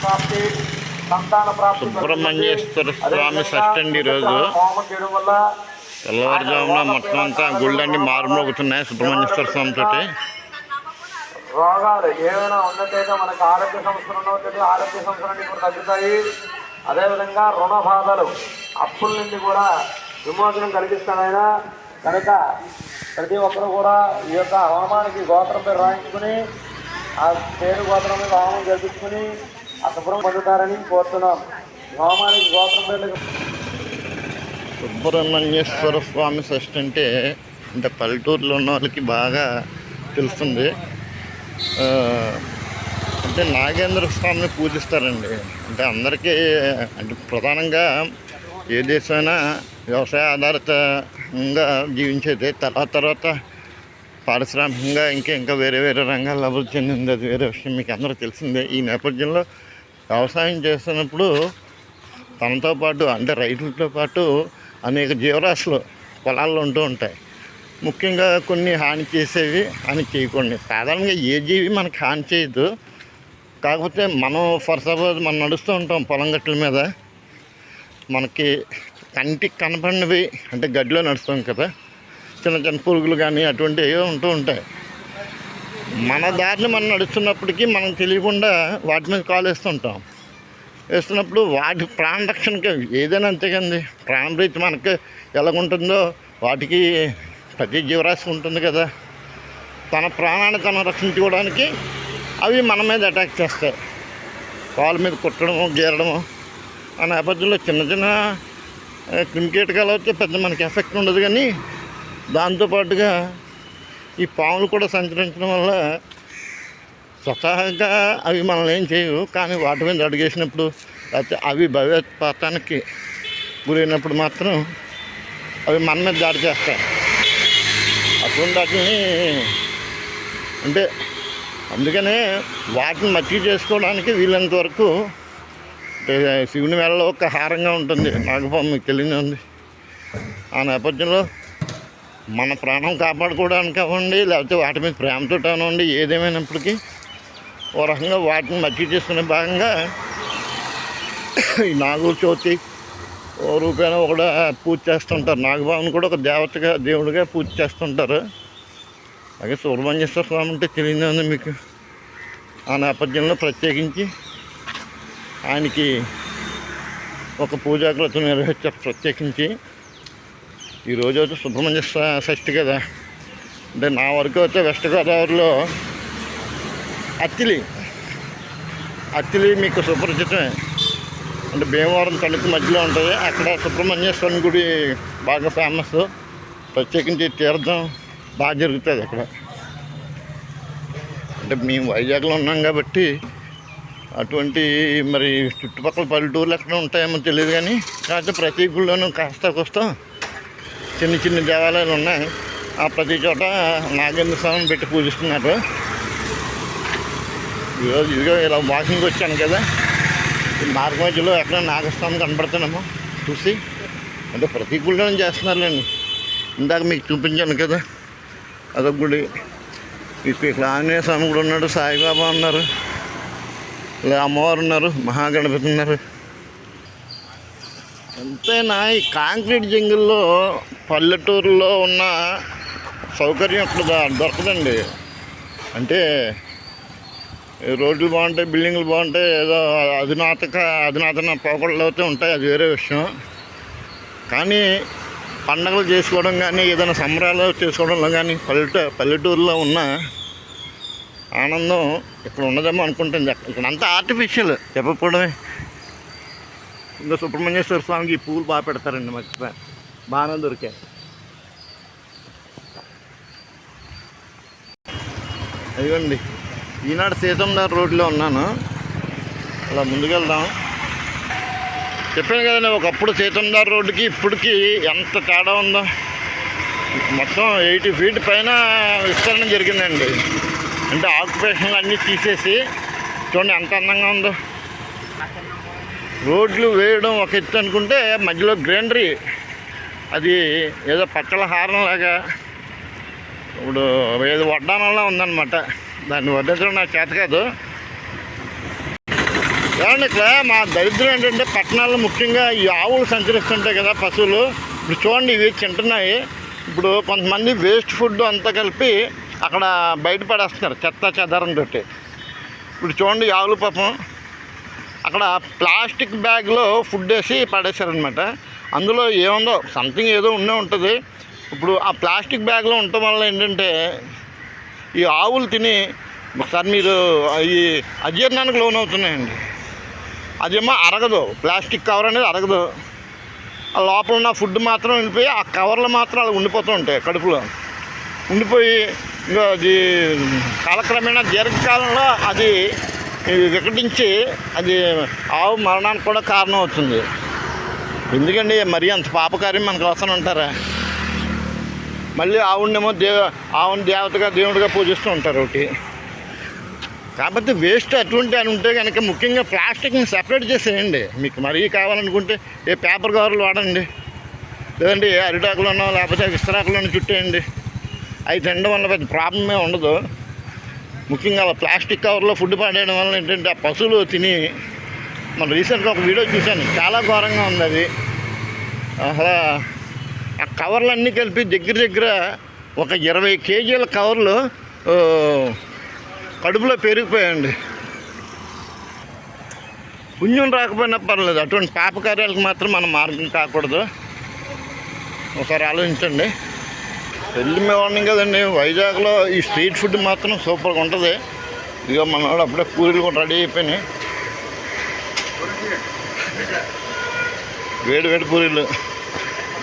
ప్రాప్తి సంతాన ప్రాప్తి సుబ్రహ్మణ్యేశ్వర స్వామి షష్ఠి అండి ఈరోజు. హోమం చేయడం వల్ల తెల్లవారుజామున మొత్తం అంతా గుళ్ళన్నీ మారుమోగుతున్నాయి సుబ్రహ్మణ్యేశ్వర స్వామి తోటి. రోగాలు ఏమైనా ఉన్నట్టయితే మనకు ఆరోగ్య సమస్యలు ఉన్నట్టయితే ఆరోగ్య సమస్యలన్నీ కూడా తగ్గుతాయి. అదేవిధంగా రుణ బాధలు అప్పుల నుండి కూడా విమోచనం కలిగిస్తానైనా కనుక ప్రతి ఒక్కరు కూడా ఈ యొక్క హోమానికి గోత్రం పేరు రాయించుకుని ఆ పేరు గోత్రం మీద హోమం జరిపించుకుని అశుభ్రం పొందుతారని కోరుతున్నాం. హోమానికి గోత్రం పేర్లకు సుబ్రహ్మణ్యేశ్వర స్వామి షష్ఠి అంటే అంటే పల్లెటూరులో ఉన్న వాళ్ళకి బాగా తెలుస్తుంది. అంటే నాగేంద్ర స్వామిని పూజిస్తారండి. అంటే అందరికీ అంటే ప్రధానంగా ఏ దేశమైనా వ్యవసాయ ఆధారితంగా జీవించేది. తర్వాత తర్వాత పారిశ్రామికంగా ఇంకా ఇంకా వేరే వేరే రంగాల్లో అభివృద్ధి చెందింది. అది వేరే విషయం మీకు అందరూ తెలిసిందే. ఈ నేపథ్యంలో వ్యవసాయం చేస్తున్నప్పుడు తనతో పాటు అంటే రైతులతో పాటు అనేక జీవరాశులు పొలాల్లో ఉంటూ ఉంటాయి. ముఖ్యంగా కొన్ని హాని చేసేవి అని చేయకూడదు. సాధారణంగా ఏ జీవి మనకి హాని చేయదు. కాకపోతే మనం ఫర్ సపోజ్ మనం నడుస్తూ ఉంటాం పొలం గట్ల మీద మనకి కంటికి కనపడినవి అంటే గడ్డిలో నడుస్తాం కదా చిన్న చిన్న పురుగులు కానీ అటువంటివి ఉంటూ ఉంటాయి. మన దారిని మనం నడుస్తున్నప్పటికీ మనం తెలియకుండా వాటి మీద కాల్ వేస్తుంటాం. వేస్తున్నప్పుడు వాటి ప్రాణ రక్షణకి ఏదైనా అంతే కదండి ప్రాణరీతి మనకి ఎలాగుంటుందో వాటికి ప్రతి జీవరాశి ఉంటుంది కదా. తన ప్రాణాన్ని తను రక్షించుకోవడానికి అవి మన మీద అటాక్ చేస్తాయి. వాళ్ళ మీద కుట్టడము గీరడము ఆ నేపథ్యంలో చిన్న చిన్న క్రిమికీటకాలు వచ్చి పెద్ద మనకి ఎఫెక్ట్ ఉండదు కానీ దాంతోపాటుగా ఈ పాములు కూడా సంచరించడం వల్ల స్వతహాగా అవి మనల్ని ఏం చేయవు. కానీ వాటి మీద అడిగేసినప్పుడు లేకపోతే అవి భయోత్పాతానికి గురైనప్పుడు మాత్రం అవి మన మీద దాడి చేస్తాయి. అటువంటి వాటిని అంటే అందుకనే వాటిని మట్టి చేసుకోవడానికి వీలైనంత వరకు శివుని వేళలో ఒక హారంగా ఉంటుంది. నాగపాము మీకు తెలియని ఉంది. ఆ నేపథ్యంలో మన ప్రాణం కాపాడుకోవడానికి అవ్వండి లేకపోతే వాటి మీద ప్రేమతో అవ్వండి ఏదేమైనప్పటికీ ఓ రకంగా వాటిని మట్టి చేసుకునే భాగంగా ఈ నాగుల చవితి ఓ రూపాయన కూడా పూజ చేస్తుంటారు. నాగబాబుని కూడా ఒక దేవతగా దేవుడిగా పూజ చేస్తుంటారు. అలాగే సుబ్రహ్మణ్యేశ్వర స్వామి అంటే తెలియదే మీకు. ఆ నేపథ్యంలో ప్రత్యేకించి ఆయనకి ఒక పూజాకృతం నిర్వహించారు ప్రత్యేకించి. ఈరోజు అయితే సుబ్రహ్మణ్య షష్ఠి కదా. అంటే నా వరకు అయితే వెస్ట్ గోదావరిలో అత్తిలి. అత్తిలి మీకు సుపరిచితమే. అంటే భీమవరం తణుకు మధ్యలో ఉంటుంది. అక్కడ సుబ్రహ్మణ్యేశ్వరుని గుడి బాగా ఫేమస్ ప్రత్యేకించి తీర్థం బాగా జరుగుతుంది అక్కడ. అంటే మేము వైజాగ్లో ఉన్నాం కాబట్టి అటువంటి మరి చుట్టుపక్కల పల్లెటూర్లు ఎక్కడ ఉంటాయేమో తెలియదు కానీ కాకపోతే ప్రతి గుళ్ళోనూ కాస్త కోస్తాం చిన్న చిన్న దేవాలయాలు ఉన్నాయి. ఆ ప్రతి చోట నాగేంద్ర స్వామిని పెట్టి పూజిస్తున్నారు. ఈరోజు ఇదిగో ఇలా వాకింగ్ వచ్చాను కదా. ఈ మార్గ మధ్యలో ఎక్కడ నాగస్వామి కనపడుతున్నామో? చూసి. అంటే ప్రతి గుళ్ళని చేస్తున్నారులేండి. ఇందాక మీకు చూపించాను కదా. అదొక గుడి. ఇక్కడ ఆంజనేయ స్వామి కూడా ఉన్నాడు. సాయిబాబా ఉన్నారు. ఇలా అమ్మవారు ఉన్నారు. మహాగణపతి ఉన్నారు. అంతేనా? ఈ కాంక్రీట్ జంగిల్లో పల్లెటూరులో ఉన్న సౌకర్యం ఇక్కడ ద- దొరకదండి. అంటే రోడ్లు బాగుంటాయి బిల్డింగ్లు బాగుంటాయి ఏదో అధునాతక అధునాతన పోకడలు అయితే ఉంటాయి అది వేరే విషయం. కానీ పండగలు చేసుకోవడం కానీ ఏదైనా సంబరాలు చేసుకోవడంలో కానీ పల్లెటూ పల్లెటూరులో ఉన్న ఆనందం ఇక్కడ ఉండదేమో అనుకుంటుంది. ఇక్కడ అంతా ఆర్టిఫిషియల్ చెప్పకపోవడమే. ఇంకా సుబ్రహ్మణ్యేశ్వర స్వామికి ఈ పువ్వులు బాగా పెడతారండి మాకు బాగానే దొరికాయి అయ్యండి ఈనాడు సీతందార్ రోడ్లో ఉన్నాను అలా ముందుకెళ్దాం చెప్పాను కదండి ఒకప్పుడు సీతందార్ రోడ్డుకి ఇప్పటికి ఎంత తేడా ఉందో మొత్తం ఎయిటీ ఫీట్ పైన విస్తరణ జరిగిందండి అంటే ఆక్యుపేషన్లు అన్నీ తీసేసి చూడండి ఎంత అందంగా ఉందో రోడ్లు వేయడం ఒక ఎత్తు అనుకుంటే మధ్యలో గ్రీనరీ. అది ఏదో పచ్చల హారం లాగా ఇప్పుడు ఏదో వడ్డానంలా ఉందన్నమాట. దాన్ని వడ్డించడం నాకు చేత కాదు. ఏమండి ఇక్కడ మా దరిద్రం ఏంటంటే పట్టణాల్లో ముఖ్యంగా ఈ ఆవులు సంచరిస్తుంటాయి కదా పశువులు. ఇప్పుడు చూడండి ఇవి తింటున్నాయి. ఇప్పుడు కొంతమంది వేస్ట్ ఫుడ్ అంతా కలిపి అక్కడ బయట పడేస్తున్నారు చెత్త చెదారంతో ఇప్పుడు చూడండి ఆవులు పాపం. అక్కడ ప్లాస్టిక్ బ్యాగ్లో ఫుడ్ వేసి పడేశారనమాట అందులో ఏముందో సంథింగ్ ఏదో ఉండే ఉంటుంది. ఇప్పుడు ఆ ప్లాస్టిక్ బ్యాగ్లో ఉండటం వల్ల ఏంటంటే ఈ ఆవులు తిని ఒకసారి మీరు ఈ అజీర్ణానికి లోనవుతున్నాయండి. అదేమో అరగదు ప్లాస్టిక్ కవర్ అనేది అరగదు. ఆ లోపల ఉన్న ఫుడ్ మాత్రం వెళ్ళిపోయి ఆ కవర్లు మాత్రం అలా ఉండిపోతూ ఉంటాయి కడుపులో. ఉండిపోయి ఇంకా అది కాలక్రమేణా దీర్ఘకాలంలో అది వికటించి అది ఆవు మరణానికి కూడా కారణం అవుతుంది. ఎందుకండి మరి అంత పాపకార్యం మనకు అవసరం ఉంటారా మళ్ళీ ఆవునేమో దేవ ఆవుని దేవతగా దేవుడిగా పూజిస్తూ ఉంటారు ఒకటి. కాకపోతే వేస్ట్ అటువంటి అని ఉంటే కనుక ముఖ్యంగా ప్లాస్టిక్ని సెపరేట్ చేసేయండి. మీకు మరీ కావాలనుకుంటే ఏ పేపర్ కవర్లు వాడండి. లేదంటే ఏ అరిటాకులోనో లేకపోతే విస్తరాకులోనో చుట్టేయండి. అవి తినడం వల్ల పెద్ద ప్రాబ్లమే ఉండదు. ముఖ్యంగా ప్లాస్టిక్ కవర్లో ఫుడ్ పడేయడం వల్ల ఏంటంటే ఆ పశువులు తిని మన రీసెంట్గా ఒక వీడియో చూశాను. చాలా ఘోరంగా ఉంది అది. అసలు ఆ కవర్లన్నీ కలిపి దగ్గర దగ్గర ఒక ఇరవై కేజీల కవర్లు కడుపులో పెరిగిపోయాయండి పుణ్యం రాకపోయినా పర్లేదు. అటువంటి పాపకార్యాలకు మాత్రం మనం మార్గం కాకూడదు. ఒకసారి ఆలోచించండి. పెళ్ళి మార్నింగ్ కదండి. వైజాగ్లో ఈ స్ట్రీట్ ఫుడ్ మాత్రం సూపర్గా ఉంటుంది. ఇక మన వాడు అప్పుడే పూరీలు కూడా రెడీ అయిపోయినాయి. వేడి వేడి పూరీలు.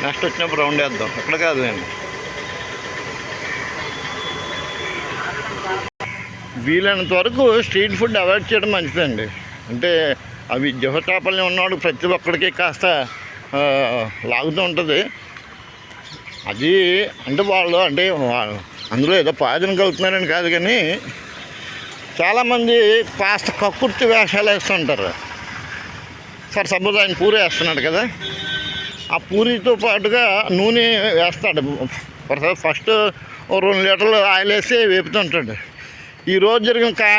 నెక్స్ట్ వచ్చినప్పుడు రౌండ్ వేద్దాం. ఎక్కడ కాదు నేను. వీలైనంత వరకు స్ట్రీట్ ఫుడ్ అవాయిడ్ చేయడం మంచిదండి. అంటే అవి జహచాపల్యం ఉన్నవాడు ప్రతి ఒక్కడికి కాస్త లాగుతూ ఉంటుంది. అది అంటే వాళ్ళు అంటే అందులో ఏదో పాయజనం కలుగుతున్నారని కాదు కానీ చాలామంది కాస్త కక్కుర్తి వేషాలు వేస్తుంటారు. ఫర్ సపోజ్ ఆయన పూరి వేస్తున్నాడు కదా. ఆ పూరితో పాటుగా నూనె వేస్తాడు. ఫర్ సపోజ్ ఫస్ట్ ఓ రెండు లీటర్లు ఆయిల్ వేసి వేపుతుంటాడు ఈరోజు జరిగిన కా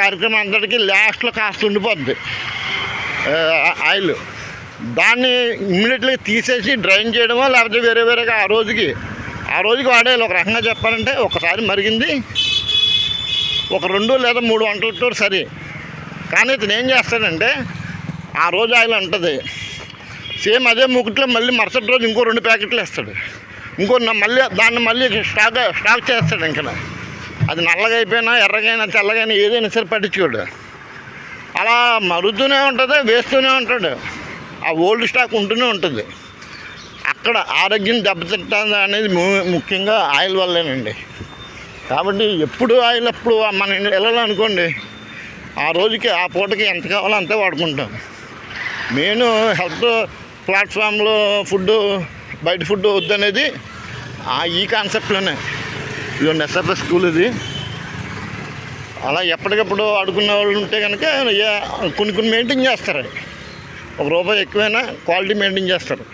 కార్యక్రమం అంతటికి లాస్ట్లో కాస్త ఉండిపోద్ది. ఆయిల్. దాన్ని ఇమ్మీడియట్లీ తీసేసి డ్రైన్ చేయడమో లేకపోతే వేరే వేరేగా ఆ రోజుకి ఆ రోజుకి వాడేయాలి ఒక రకంగా చెప్పాలంటే ఒకసారి మరిగింది. ఒక రెండు లేదా మూడు వంటలతో సరే. కానీ ఇతను ఏం చేస్తాడంటే ఆ రోజు ఆయిల్ ఉంటుంది సేమ్ అదే మూకుట్లో మళ్ళీ మరుసటి రోజు ఇంకో రెండు ప్యాకెట్లు వేస్తాడు. ఇంకో మళ్ళీ దాన్ని మళ్ళీ స్టాక్ స్టాక్ చేస్తాడు ఇంకా అది నల్లగా అయిపోయినా ఎర్రగైనా తెల్లగైనా ఏదైనా సరే పట్టించుకోడు. అలా మరుగుతూనే ఉంటుంది వేస్తూనే ఉంటాడు. ఆ ఓల్డ్ స్టాక్ ఉంటూనే ఉంటుంది. అక్కడ ఆరోగ్యం దెబ్బతింటుంది అనేది ము- ముఖ్యంగా ఆయిల్ వల్లేనండి. కాబట్టి ఎప్పుడు ఆయిల్ అప్పుడు మన వెళ్ళాలనుకోండి అనుకోండి ఆ రోజుకి ఆ పూటకి ఎంత కావాలో అంతే వాడుకుంటాం. నేను హెల్త్ ప్లాట్ఫామ్లో ఫుడ్ బయట ఫుడ్ వద్దనేది ఆ ఈ కాన్సెప్ట్లోనే. ఇది ఎస్ఎఫ్ఎస్ స్కూల్ ఇది. అలా ఎప్పటికప్పుడు ఆడుకునే వాళ్ళు ఉంటే కనుక కొన్ని కొన్ని మెయింటైన్ చేస్తారు. ఒక రూపాయి ఎక్కువైనా క్వాలిటీ మెయింటైన్ చేస్తారు.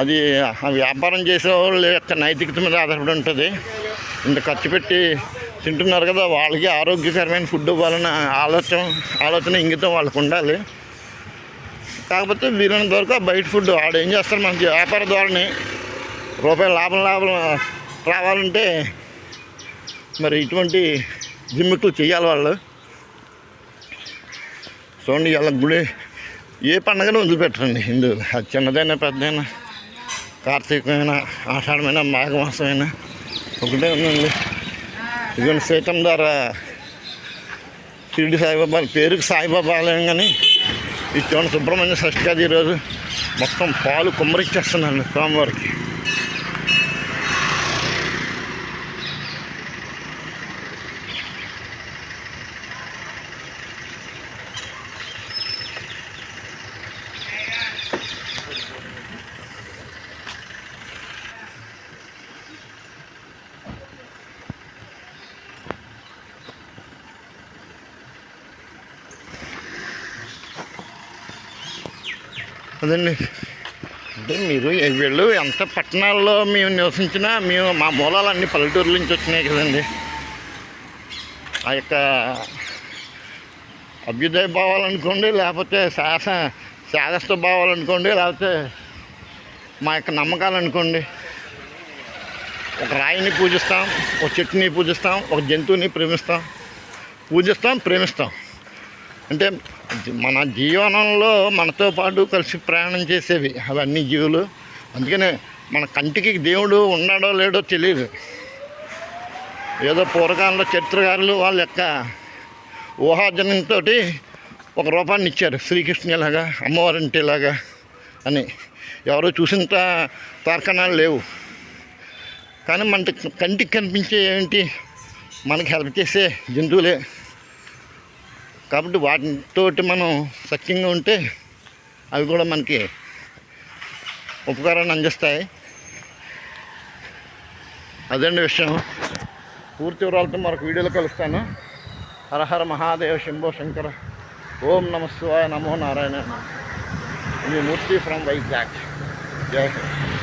అది వ్యాపారం చేసే వాళ్ళ యొక్క నైతికత మీద ఆధారపడి ఉంటుంది. ఇంత ఖర్చు పెట్టి తింటున్నారు కదా వాళ్ళకి ఆరోగ్యకరమైన ఫుడ్ ఇవ్వాలన్న ఆలోచన ఆలోచన ఇంగితం వాళ్ళకు ఉండాలి. కాకపోతే వీలైనంత వరకు ఆ బయట ఫుడ్ వాడు ఏం చేస్తారు మనకి వ్యాపార ధోరణి. రూపాయల లాభం లాభం రావాలంటే మరి ఇటువంటి జిమ్మిట్లు చేయాలి వాళ్ళు. చూడండి ఇలా గుడి ఏ పండగను వదిలిపెట్టరండి హిందువులు అది చిన్నదైనా పెద్దదైనా కార్తీకమైన ఆషాఢమైన మాఘమాసమైన ఒకటే ఉందండి. ఇదిగోండి సీతం ద్వారా షిరిడి సాయిబాబా పేరుకి సాయిబాబా ఆలయం కానీ ఈ చూడండి సుబ్రహ్మణ్య షష్ఠి కాదు ఈరోజు మొత్తం పాలు కుమ్మరిచ్చేస్తున్నాను స్వామివారికి. అదండి. అంటే మీరు వీళ్ళు ఎంత పట్టణాల్లో మేము నివసించినా మేము మా మూలాలు అన్ని పల్లెటూరు నుంచి వచ్చినాయి కదండి. ఆ యొక్క అభ్యుదయ భావాలనుకోండి లేకపోతే శాస శాదస్థ భావాలనుకోండి లేకపోతే మా యొక్క నమ్మకాలు అనుకోండి. ఒక రాయిని పూజిస్తాం ఒక చెట్టుని పూజిస్తాం ఒక జంతువుని ప్రేమిస్తాం. పూజిస్తాం ప్రేమిస్తాం. అంటే మన జీవనంలో మనతో పాటు కలిసి ప్రయాణం చేసేవి అవన్నీ జీవులు. అందుకనే మన కంటికి దేవుడు ఉన్నాడో లేడో తెలియదు ఏదో పూర్వకాలంలో చరిత్రకారులు వాళ్ళ యొక్క ఊహాజనంతో ఒక రూపాన్ని ఇచ్చారు శ్రీకృష్ణ ఇలాగా అమ్మవారింటి ఇలాగా అని. ఎవరో చూసినంత తార్కణాలు లేవు. కానీ మన కంటికి కనిపించే ఏంటి మనకి హెల్ప్ చేసే జంతువులే. కాబట్టి వాటితోటి మనం సఖ్యంగా ఉంటే అవి కూడా మనకి ఉపకారాన్ని అందిస్తాయి. అదండి విషయం. పూర్తి వివరాలతో మరొక వీడియోలో కలుస్తాను. హరహర మహాదేవ శంభో శంకర. ఓం నమస్వాయ నమో నారాయణ మీ మూర్తి ఫ్రమ్ వైజాగ్. జై హింద్.